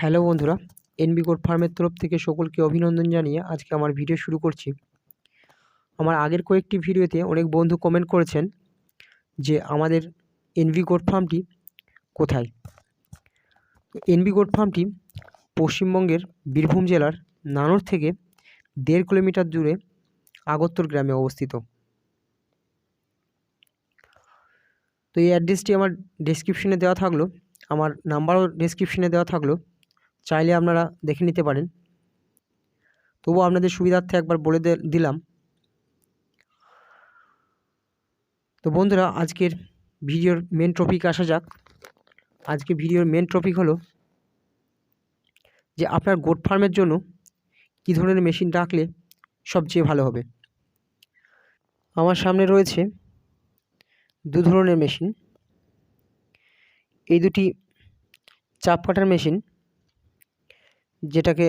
Hello বন্ধুরা NB goat ফার্মের তরফ থেকে সকলকে অভিনন্দন জানিয়ে আজকে আমার ভিডিও শুরু করছি। আমার আগের কয়েকটি ভিডিওতে অনেক বন্ধু কমেন্ট করেছেন যে আমাদের এনবি গোট ফার্মটি কোথায়? এনবি গোট ফার্মটি পশ্চিমবঙ্গের বীরভূম জেলার নানোর থেকে দেড় কিলোমিটার দূরে আগত্তর গ্রামে অবস্থিত। তো এই অ্যাড্রেসটি আমার ডেসক্রিপশনে দেওয়া থাকল, আমার নাম্বারও ডেসক্রিপশনে দেওয়া থাকল। চাইলে আপনারা দেখে নিতে পারেন। তবুও আপনাদের সুবিধার্থে একবার বলে দিলাম। তো বন্ধুরা, আজকের ভিডিওর মেন টপিক আসা যাক। আজকে ভিডিওর মেন টপিক হলো যে আপনার গোট ফার্মের জন্য কী ধরনের মেশিন রাখলে সবচেয়ে ভালো হবে। আমার সামনে রয়েছে দু ধরনের মেশিন এই দুটি চাপ কাটার মেশিন যেটাকে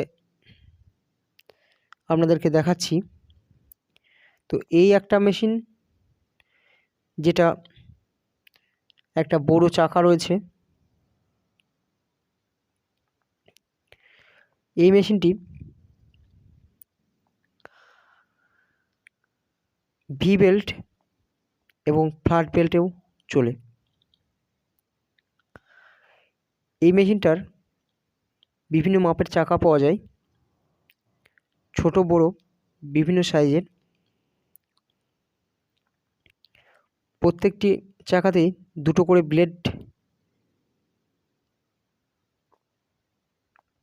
আপনাদেরকে দেখাচ্ছি। তো এই একটা মেশিন যেটা একটা বড় চাকা রয়েছে। এই মেশিনটি ভি বেল্ট এবং ফ্ল্যাট বেল্টেও চলে। এই মেশিনটার বিভিন্ন মাপের চাকা পাওয়া যায়। ছোট, বড়, বিভিন্ন সাইজের। প্রত্যেকটি চাকাতেই দুটো করে ব্লেড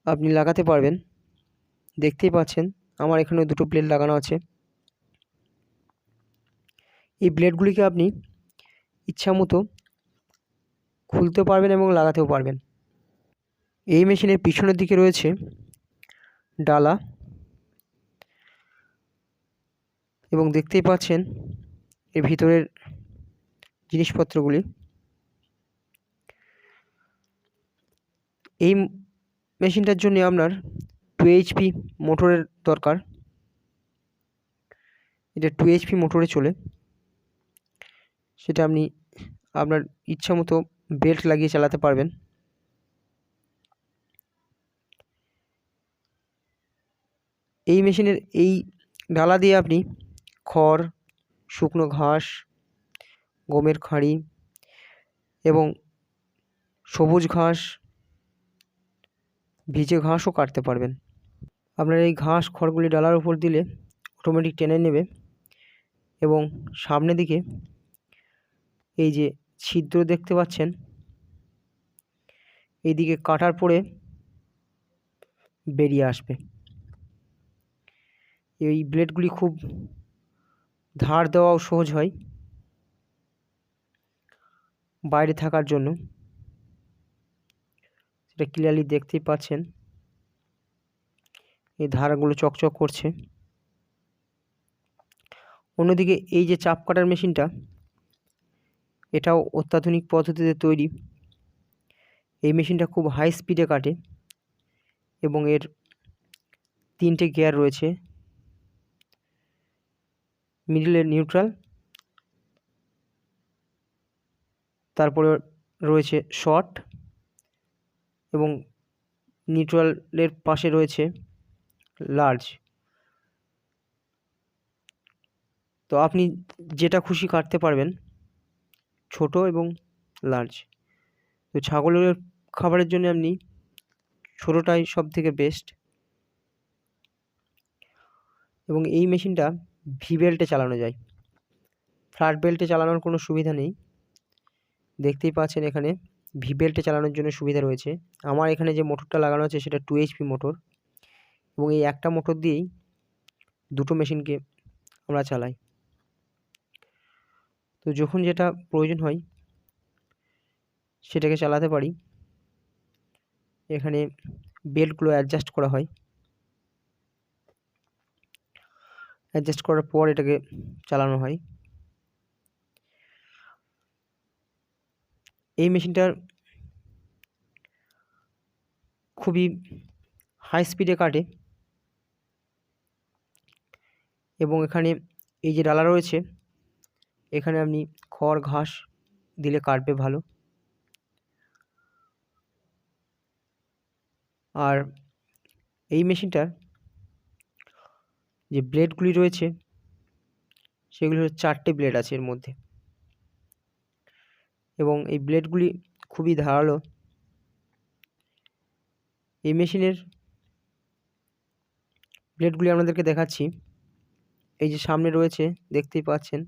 আপনি লাগাতে পারবেন। দেখতেই পাচ্ছেন, আমার এখানে দুটো ব্লেড লাগানো আছে। এই ব্লেডগুলিকে আপনি ইচ্ছা মতো খুলতে পারবেন এবং লাগাতেও পারবেন। এই মেশিনের পিছনের দিকে রয়েছে ডালা এবং দেখতেই পাচ্ছেন এর ভিতরের জিনিসপত্রগুলি। এই মেশিনটার জন্য আপনার টু এইচপি মোটরের দরকার। এটা টু এইচপি মোটরে চলে। সেটা আপনি আপনার ইচ্ছা মতো বেল্ট লাগিয়ে চালাতে পারবেন। এই মেশিনের এই ডালা দিয়ে আপনি খড়, শুকনো ঘাস, গমের খাঁড়ি এবং সবুজ ঘাস, ভিজে ঘাসও কাটতে পারবেন। আপনার এই ঘাস খড়গুলি ডালার উপর দিলে অটোমেটিক টেনে নেবে এবং সামনে দিকে এই যে ছিদ্র দেখতে পাচ্ছেন এইদিকে কাটার পরে বেরিয়ে আসবে। এই ব্লেডগুলি খুব ধার দেওয়াও সহজ হয় বাইরে থাকার জন্য। সেটা ক্লিয়ারলি দেখতেই পাচ্ছেন। এই ধারাগুলো চকচক করছে। অন্যদিকে এই যে চাপ কাটার মেশিনটা, এটাও অত্যাধুনিক পদ্ধতিতে তৈরি। এই মেশিনটা খুব হাই স্পিডে কাটে এবং এর তিনটে গিয়ার রয়েছে। মিডিলে নিউট্রাল তারপরে রয়েছে শর্ট এবং নিউট্রালের পাশে রয়েছে লার্জ তো আপনি যেটা খুশি কাটতে পারবেন, ছোট এবং লার্জ তো ছাগলের খাবারের জন্য আপনি ছোটোটাই সব থেকে বেস্ট এবং এই মেশিনটা ভি বেল্টে চালানো যায়। ফ্ল্যাট বেল্টে চালানোর কোনো সুবিধা নেই। দেখতেই পাচ্ছেন এখানে ভি বেল্টে চালানোর জন্য সুবিধা রয়েছে। আমার এখানে যে মোটরটা লাগানো আছে সেটা টু এইচপি মোটর এবং এই একটা মোটর দিয়েই দুটো মেশিনকে আমরা চালাই। তো যখন যেটা প্রয়োজন হয় সেটাকে চালাতে পারি। এখানে বেল্টগুলো অ্যাডজাস্ট করা হয়। অ্যাডজাস্ট করার পর এটাকে চালানো হয়। এই মেশিনটার খুবই হাই স্পিডে কাটে। এবং এখানে এই যে ডালা রয়েছে, এখানে আপনি খড়, ঘাস দিলে কাটবে ভালো। আর এই মেশিনটার যে ব্লেডগুলি রয়েছে, সেগুলি হচ্ছে চারটে ব্লেড আছে এর মধ্যে। এবং এই ব্লেডগুলি খুবই ধারালো। এই মেশিনের ব্লেডগুলি আপনাদেরকে দেখাচ্ছি। এই যে সামনে রয়েছে, দেখতেই পাচ্ছেন।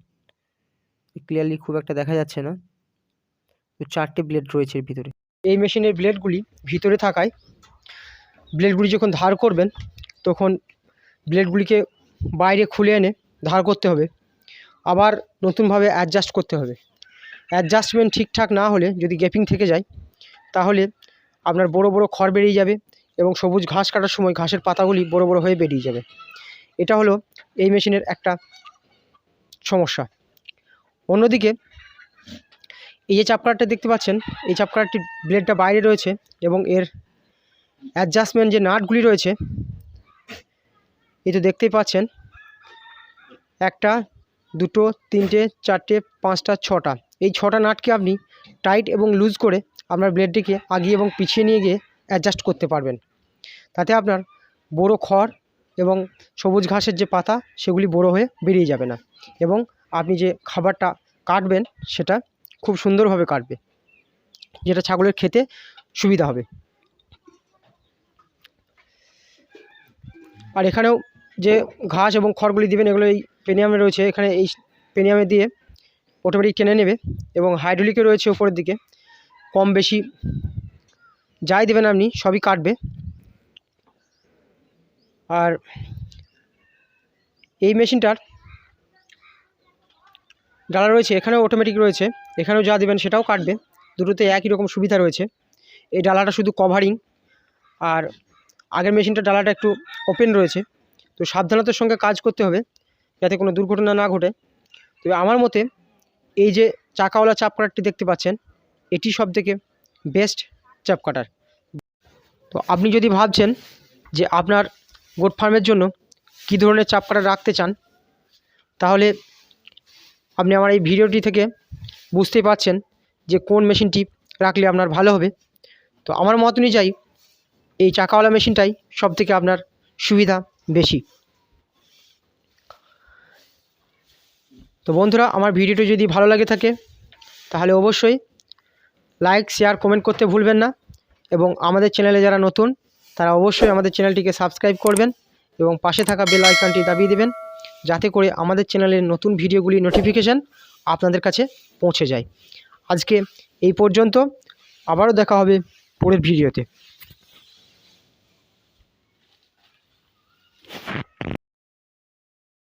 ক্লিয়ারলি খুব একটা দেখা যাচ্ছে না। তো চারটে ব্লেড রয়েছে এর ভিতরে। এই মেশিনের ব্লেডগুলি ভিতরে থাকায়, ব্লেডগুলি যখন ধার করবেন, তখন ব্লেডগুলিকে বাইরে খুলে এনে ধার করতে হবে। আবার নতুনভাবে অ্যাডজাস্ট করতে হবে। অ্যাডজাস্টমেন্ট ঠিকঠাক না হলে যদি গ্যাপিং থেকে যায়, তাহলে আপনার বড় বড় খড় বেরিয়ে যাবে এবং সবুজ ঘাস কাটার সময় ঘাসের পাতাগুলি বড় বড় হয়ে বেরিয়ে যাবে। এটা হলো এই মেশিনের একটা সমস্যা। অন্যদিকে এই যে চাপকারটা দেখতে পাচ্ছেন, এই চাপকারটির ব্লেডটা বাইরে রয়েছে এবং এর অ্যাডজাস্টমেন্ট যে নাটগুলি রয়েছে এই তো দেখতেই পাচ্ছেন, একটা, দুটো, তিনটে, চারটে, পাঁচটা, ছটা। এই ছটা নাটকে আপনি টাইট এবং লুজ করে আপনার ব্লেডটিকে আগিয়ে এবং পিছিয়ে নিয়ে গিয়ে অ্যাডজাস্ট করতে পারবেন। তাতে আপনার বড়ো খড় এবং সবুজ ঘাসের যে পাতা, সেগুলি বড়ো হয়ে বেরিয়ে যাবে না এবং আপনি যে খাবারটা কাটবেন, সেটা খুব সুন্দরভাবে কাটবে, যেটা ছাগলের খেতে সুবিধা হবে। আর এখানেও যে ঘাস এবং খড়গুলি দিবেন, এগুলো এই পেনিয়ামে রয়েছে। এখানে এই পেনিয়ামে দিয়ে অটোমেটিক টেনে নেবে এবং হাইড্রোলিকে রয়েছে উপরের দিকে। কম বেশি যাই দেবেন আপনি, সবই কাটবে। আর এই মেশিনটার ডালা রয়েছে, এখানেও অটোমেটিক রয়েছে। এখানেও যা দেবেন সেটাও কাটবে। দুটোতে একই রকম সুবিধা রয়েছে। এই ডালাটা শুধু কভারিং আর আগের মেশিনটার ডালাটা একটু ওপেন রয়েছে। তো সাবধানতার সঙ্গে কাজ করতে হবে যাতে কোনো দুর্ঘটনা না ঘটে। তবে আমার মতে এই যে চাকাওয়ালা চাপ কাটারটি দেখতে পাচ্ছেন, এটি সব থেকে বেস্ট চাপ কাটার। তো আপনি যদি ভাবছেন যে আপনার গোট ফার্মের জন্য কী ধরনের চাপ কাটার রাখতে চান, তাহলে আপনি আমার এই ভিডিওটি থেকে বুঝতেই পারছেন যে কোন মেশিনটি রাখলে আপনার ভালো হবে। তো আমার মত অনুযায়ী এই চাকাওয়ালা মেশিনটাই সব থেকে আপনার সুবিধা। বেশি। তো বন্ধুরা, আমার ভিডিওটি যদি ভালো লাগে থাকে, তাহলে অবশ্যই লাইক শেয়ার কমেন্ট করতে ভুলবেন না। এবং আমাদের চ্যানেলে যারা নতুন, তারা অবশ্যই আমাদের চ্যানেলটিকে সাবস্ক্রাইব করবেন এবং পাশে থাকা বেল আইকনটি দাবিয়ে দেবেন, যাতে করে আমাদের চ্যানেলের নতুন ভিডিওগুলি নোটিফিকেশান আপনাদের কাছে পৌঁছে যায়। আজকে এই পর্যন্ত, আবারও দেখা হবে পরের ভিডিওতে।